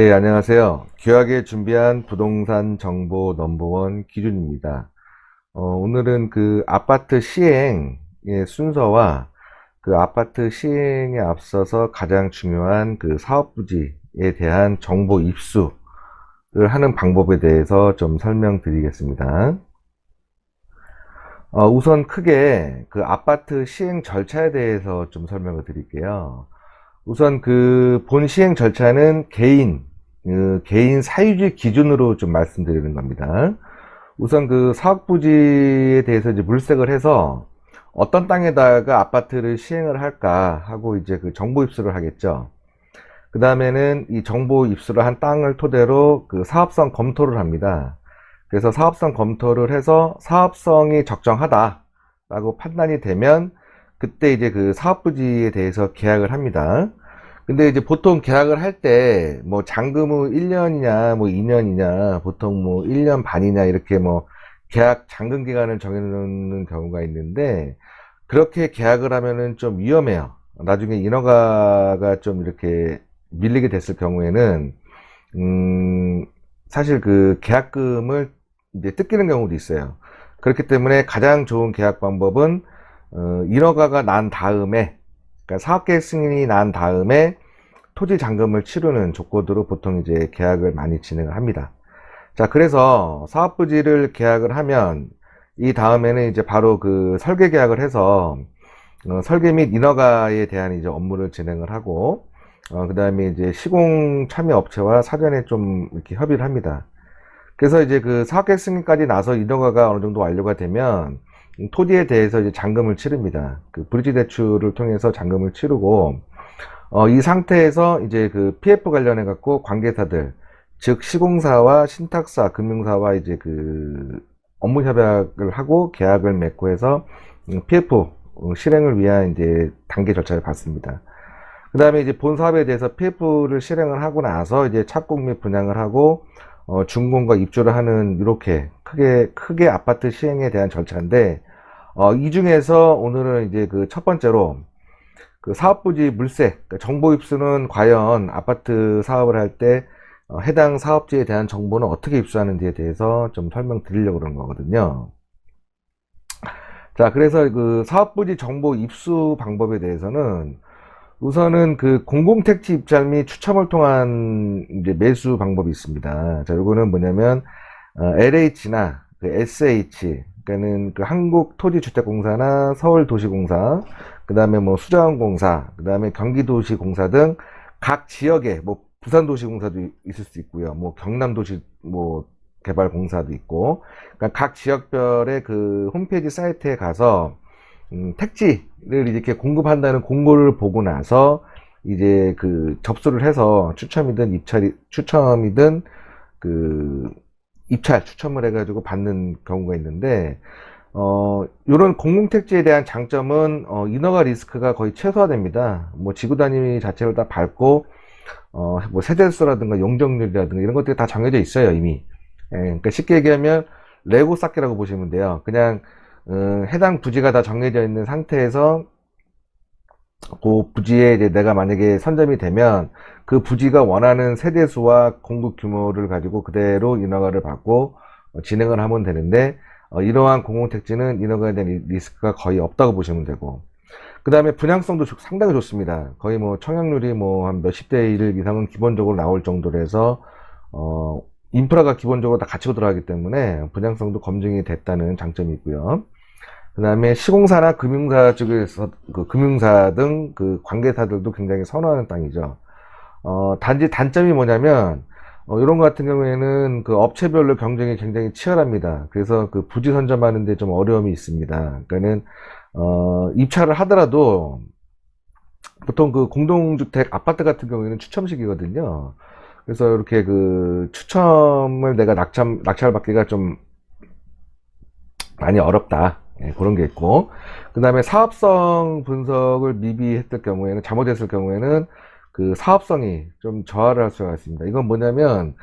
네, 안녕하세요. 귀하게 준비한 부동산 정보 넘버원 기준입니다. 어, 오늘은 그 아파트 시행의 순서와 그 아파트 시행에 앞서서 가장 중요한 그 사업 부지에 대한 정보 입수를 하는 방법에 대해서 좀 설명드리겠습니다. 어, 우선 크게 그 아파트 시행 절차에 대해서 좀 설명을 드릴게요. 우선 그 본 시행 절차는 개인, 그 개인 사유지 기준으로 좀 말씀드리는 겁니다. 우선 그 사업부지에 대해서 이제 물색을 해서 어떤 땅에다가 아파트를 시행을 할까 하고 이제 그 정보 입수를 하겠죠. 그 다음에는 이 정보 입수를 한 땅을 토대로 그 사업성 검토를 합니다. 그래서 사업성 검토를 해서 사업성이 적정하다라고 판단이 되면 그때 이제 그 사업부지에 대해서 계약을 합니다. 근데 이제 보통 계약을 할 때 뭐 잔금 후 1년이냐 뭐 2년이냐 보통 뭐 1년 반이냐 이렇게 뭐 계약 잔금 기간을 정해놓는 경우가 있는데 그렇게 계약을 하면은 좀 위험해요. 나중에 인허가가 좀 이렇게 밀리게 됐을 경우에는 음 사실 그 계약금을 이제 뜯기는 경우도 있어요. 그렇기 때문에 가장 좋은 계약 방법은 어, 인허가가 난 다음에 그러니까 사업계획 승인이 난 다음에 토지 잔금을 치르는 조건으로 보통 이제 계약을 많이 진행을 합니다. 자, 그래서 사업부지를 계약을 하면 이 다음에는 이제 바로 그 설계 계약을 해서 어, 설계 및 인허가에 대한 이제 업무를 진행을 하고 어, 그 다음에 이제 시공 참여 업체와 사전에 좀 이렇게 협의를 합니다. 그래서 이제 그 사업계획 승인까지 나서 인허가가 어느 정도 완료가 되면 토지에 대해서 이제 잔금을 치릅니다. 그 브리지 대출을 통해서 잔금을 치르고 어, 이 상태에서 이제 그 PF 관련해 갖고 관계사들 즉 시공사와 신탁사 금융사와 이제 그 업무 협약을 하고 계약을 맺고 해서 음, PF 실행을 위한 이제 단계 절차를 밟습니다. 그 다음에 이제 본 사업에 대해서 PF를 실행을 하고 나서 이제 착공 및 분양을 하고 어, 준공과 입주를 하는 이렇게 크게 크게 아파트 시행에 대한 절차인데 어, 이 중에서 오늘은 이제 그 첫 번째로 그 사업부지 물색, 그러니까 정보 입수는 과연 아파트 사업을 할때 어, 해당 사업지에 대한 정보는 어떻게 입수하는지에 대해서 좀 설명 드리려고 그런 거거든요. 자, 그래서 그 사업부지 정보 입수 방법에 대해서는 우선은 그 공공택지 입찰 및 추첨을 통한 이제 매수 방법이 있습니다. 자, 요거는 뭐냐면 어, LH나 그 SH, 그러니까는 그 한국 토지주택공사나 서울도시공사, 그 다음에 뭐 수자원공사, 그 다음에 경기도시공사 등 각 지역에 뭐 부산도시공사도 있을 수 있고요. 뭐 경남도시 뭐 개발공사도 있고, 그러니까 각 지역별의 그 홈페이지 사이트에 가서 음, 택지를 이렇게 공급한다는 공고를 보고 나서 이제 그 접수를 해서 추첨이든 입찰이 추첨이든 그 입찰 추첨을 해가지고 받는 경우가 있는데 어 이런 공공택지에 대한 장점은 어, 인허가 리스크가 거의 최소화됩니다. 뭐 지구 단위 자체를 다 밟고 어 뭐 세대수라든가 용적률이라든가 이런 것들이 다 정해져 있어요 이미. 예, 그러니까 쉽게 얘기하면 레고 쌓기라고 보시면 돼요. 그냥 어, 해당 부지가 다 정해져 있는 상태에서 그 부지에 이제 내가 만약에 선점이 되면 그 부지가 원하는 세대수와 공급 규모를 가지고 그대로 인허가를 받고 어, 진행을 하면 되는데 어, 이러한 공공택지는 인허가에 대한 리- 리스크가 거의 없다고 보시면 되고 그 다음에 분양성도 좋- 상당히 좋습니다. 거의 뭐 청약률이 뭐 한 몇십 대 일 이상은 기본적으로 나올 정도로 해서 어, 인프라가 기본적으로 다 갖추고 들어가기 때문에 분양성도 검증이 됐다는 장점이 있고요. 그 다음에 시공사나 금융사 쪽에서, 그 금융사 등 그 관계사들도 굉장히 선호하는 땅이죠. 어, 단지 단점이 뭐냐면, 어, 이런 것 같은 경우에는 그 업체별로 경쟁이 굉장히 치열합니다. 그래서 그 부지 선점하는데 좀 어려움이 있습니다. 그러니까는, 어, 입찰을 하더라도 보통 그 공동주택 아파트 같은 경우에는 추첨식이거든요. 그래서 이렇게 그 추첨을 내가 낙찰, 낙찰 받기가 좀 많이 어렵다. 예, 그런 게 있고. 그 다음에 사업성 분석을 미비 했을 경우에는, 잘못했을 경우에는 그 사업성이 좀 저하를 할 수가 있습니다. 이건 뭐냐면,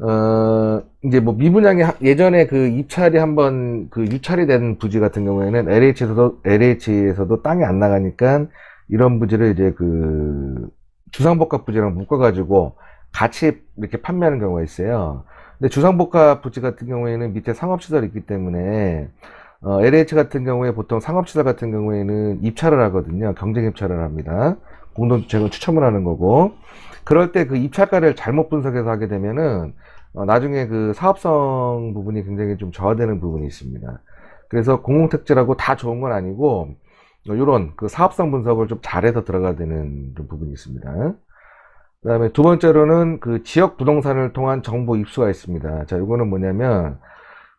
어, 이제 뭐 미분양이 하- 예전에 그 입찰이 한번 그 유찰이 된 부지 같은 경우에는 LH에서도, LH에서도 땅이 안 나가니까 이런 부지를 이제 그 주상복합 부지랑 묶어가지고 같이 이렇게 판매하는 경우가 있어요. 근데 주상복합 부지 같은 경우에는 밑에 상업시설이 있기 때문에 어, LH 같은 경우에 보통 상업시설 같은 경우에는 입찰을 하거든요. 경쟁 입찰을 합니다. 공동주택은 추첨을 하는 거고 그럴 때 그 입찰가를 잘못 분석해서 하게 되면은 어, 나중에 그 사업성 부분이 굉장히 좀 저하되는 부분이 있습니다. 그래서 공공택지라고 다 좋은 건 아니고 이런 그 사업성 분석을 좀 잘해서 들어가야 되는 좀 부분이 있습니다. 그 다음에 두 번째로는 그 지역 부동산을 통한 정보 입수가 있습니다. 자, 이거는 뭐냐면,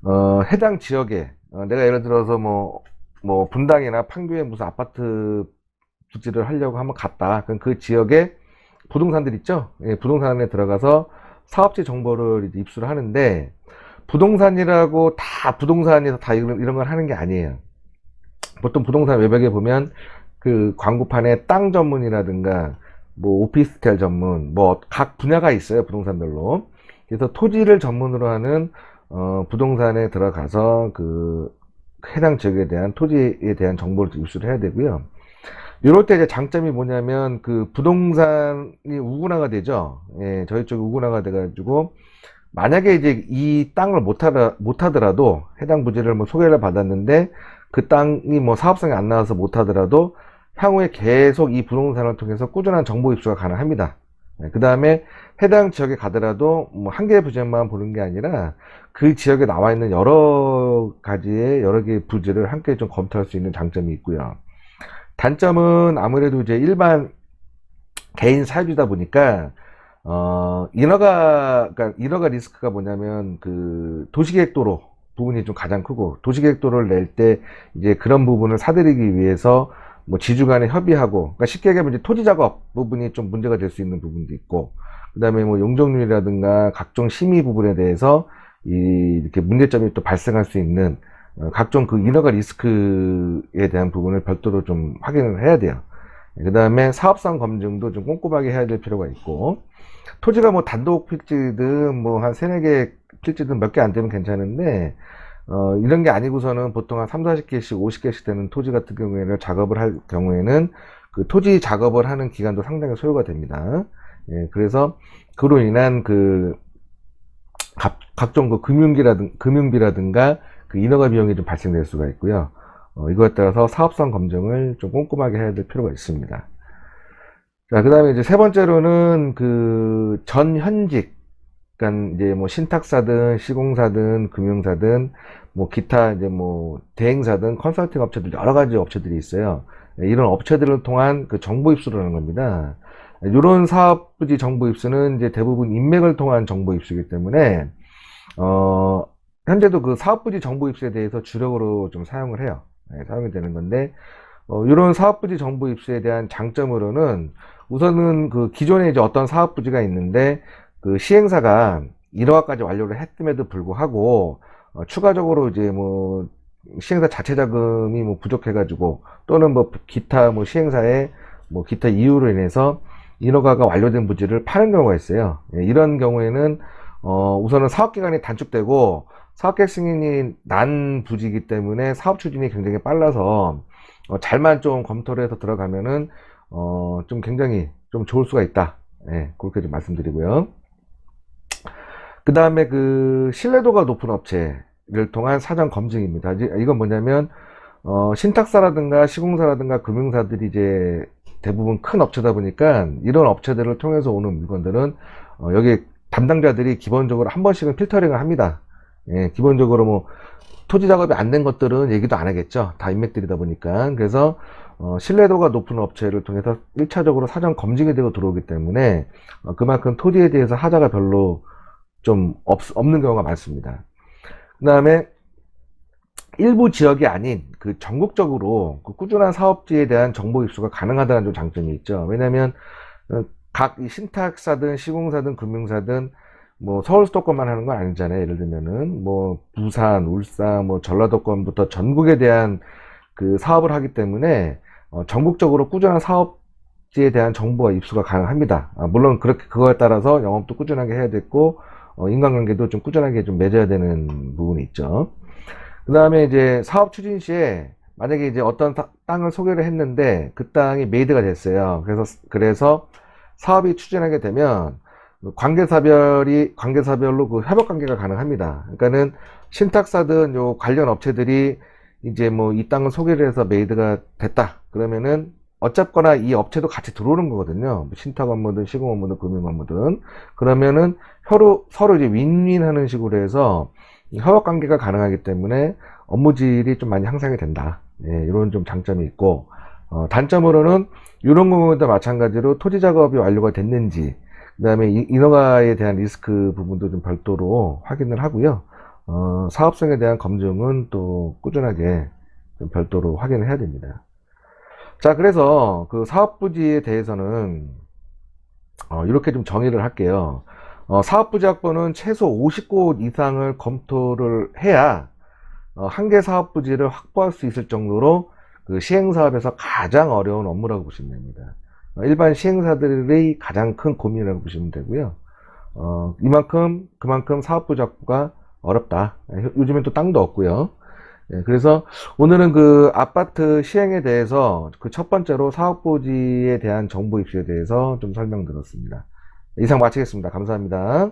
어, 해당 지역에, 어, 내가 예를 들어서 뭐, 뭐, 분당이나 판교에 무슨 아파트 부지를 하려고 한번 갔다. 그럼 그 지역에 부동산들 있죠? 예, 부동산에 들어가서 사업지 정보를 입수를 하는데, 부동산이라고 다 부동산에서 다 이런, 이런 걸 하는 게 아니에요. 보통 부동산 외벽에 보면 그 광고판에 땅 전문이라든가 뭐 오피스텔 전문 뭐 각 분야가 있어요 부동산별로 그래서 토지를 전문으로 하는 어, 부동산에 들어가서 그 해당 지역에 대한 토지에 대한 정보를 입수를 해야 되고요 이럴 때 이제 장점이 뭐냐면 그 부동산이 우군화가 되죠 예, 저희 쪽이 우군화가 돼가지고 만약에 이제 이 땅을 못하더, 못하더라도 해당 부지를 뭐 소개를 받았는데 그 땅이 뭐 사업성이 안 나와서 못 하더라도 향후에 계속 이 부동산을 통해서 꾸준한 정보 입수가 가능합니다. 그 다음에 해당 지역에 가더라도 뭐 한 개의 부지만 보는 게 아니라 그 지역에 나와 있는 여러 가지의 여러 개의 부지를 함께 좀 검토할 수 있는 장점이 있고요. 단점은 아무래도 이제 일반 개인 사유지다 보니까 어 인허가 그러니까 인허가 리스크가 뭐냐면 그 도시계획도로 부분이 좀 가장 크고 도시계획도를 낼 때 이제 그런 부분을 사들이기 위해서 뭐 지주 간에 협의하고 그러니까 쉽게 얘기하면 이제 토지 작업 부분이 좀 문제가 될 수 있는 부분도 있고 그다음에 뭐 용적률이라든가 각종 심의 부분에 대해서 이 이렇게 문제점이 또 발생할 수 있는 어, 각종 그 인허가 리스크에 대한 부분을 별도로 좀 확인을 해야 돼요. 그 다음에 사업성 검증도 좀 꼼꼼하게 해야 될 필요가 있고 토지가 뭐 단독 필지든 뭐 한 세네 개 필지든 몇 개 안 되면 괜찮은데 어, 이런 게 아니고서는 보통 한 3, 40개씩, 50개씩 되는 토지 같은 경우에는 작업을 할 경우에는 그 토지 작업을 하는 기간도 상당히 소요가 됩니다. 예, 그래서 그로 인한 그 각, 각종 그 금융비라든, 금융비라든가 그 인허가 비용이 좀 발생될 수가 있고요. 어, 이거에 따라서 사업성 검증을 좀 꼼꼼하게 해야 될 필요가 있습니다. 자, 그 다음에 이제 세 번째로는 그 전현직, 그러니까 이제 뭐 신탁사든 시공사든 금융사든 뭐 기타 이제 뭐 대행사든 컨설팅 업체들 여러 가지 업체들이 있어요. 이런 업체들을 통한 그 정보 입수를 하는 겁니다. 이런 사업 부지 정보 입수는 이제 대부분 인맥을 통한 정보 입수이기 때문에 어 현재도 그 사업 부지 정보 입수에 대해서 주력으로 좀 사용을 해요. 네, 사용이 되는 건데 어, 이런 사업 부지 정보 입수에 대한 장점으로는 우선은 그 기존에 이제 어떤 사업 부지가 있는데 그 시행사가 1호화까지 완료를 했음에도 불구하고 어, 추가적으로 이제 뭐 시행사 자체 자금이 뭐 부족해가지고 또는 뭐 기타 뭐 시행사의 뭐 기타 이유로 인해서 인허가가 완료된 부지를 파는 경우가 있어요. 예, 이런 경우에는 어 우선은 사업 기간이 단축되고 사업계획 승인이 난 부지이기 때문에 사업 추진이 굉장히 빨라서 어, 잘만 좀 검토를 해서 들어가면은 어, 좀 굉장히 좀 좋을 수가 있다. 예, 그렇게 좀 말씀드리고요. 그 다음에 그 신뢰도가 높은 업체를 통한 사전 검증입니다. 이건 뭐냐면 어, 신탁사라든가 시공사라든가 금융사들이 이제 대부분 큰 업체다 보니까 이런 업체들을 통해서 오는 물건들은 어, 여기 담당자들이 기본적으로 한 번씩은 필터링을 합니다. 예, 기본적으로 뭐 토지 작업이 안 된 것들은 얘기도 안 하겠죠. 다 인맥들이다 보니까. 그래서 어, 신뢰도가 높은 업체를 통해서 1차적으로 사전 검증이 되고 들어오기 때문에 어, 그만큼 토지에 대해서 하자가 별로 좀 없, 없는 경우가 많습니다. 그 다음에 일부 지역이 아닌 그 전국적으로 그 꾸준한 사업지에 대한 정보 입수가 가능하다는 좀 장점이 있죠. 왜냐하면 어, 각 신탁사든 시공사든 금융사든 뭐 서울 수도권만 하는 건 아니잖아요. 예를 들면은 뭐 부산, 울산, 뭐 전라도권부터 전국에 대한 그 사업을 하기 때문에 어, 전국적으로 꾸준한 사업지에 대한 정보와 입수가 가능합니다. 아, 물론 그렇게 그거에 따라서 영업도 꾸준하게 해야 됐고 어, 인간관계도 좀 꾸준하게 좀 맺어야 되는 부분이 있죠. 그 다음에 이제 사업 추진 시에 만약에 이제 어떤 타- 땅을 소개를 했는데 그 땅이 메이드가 됐어요. 그래서 그래서 사업이 추진하게 되면 관계사별이, 관계사별로 그 협업 관계가 가능합니다. 그러니까는 신탁사든 요 관련 업체들이 이제 뭐 이 땅을 소개를 해서 메이드가 됐다. 그러면은 어쨌거나 이 업체도 같이 들어오는 거거든요. 뭐 신탁 업무든 시공 업무든 금융 업무든. 그러면은 서로, 서로 이제 윈윈 하는 식으로 해서 이 협업 관계가 가능하기 때문에 업무질이 좀 많이 향상이 된다. 예, 이런 좀 장점이 있고, 어, 단점으로는 이런 부분도 마찬가지로 토지 작업이 완료가 됐는지, 그 다음에 인허가에 대한 리스크 부분도 좀 별도로 확인을 하고요. 어, 사업성에 대한 검증은 또 꾸준하게 좀 별도로 확인을 해야 됩니다. 자, 그래서 그 사업부지에 대해서는 어, 이렇게 좀 정의를 할게요. 어, 사업부지 확보는 최소 50곳 이상을 검토를 해야 어, 한 개 사업부지를 확보할 수 있을 정도로 그 시행사업에서 가장 어려운 업무라고 보시면 됩니다. 어, 일반 시행사들의 가장 큰 고민이라고 보시면 되고요. 어, 이만큼, 그만큼 사업부지 확보가 어렵다. 예, 요즘엔 또 땅도 없고요. 예, 그래서 오늘은 그 아파트 시행에 대해서 그 첫 번째로 사업부지에 대한 정보 입수에 대해서 좀 설명드렸습니다. 이상 마치겠습니다. 감사합니다.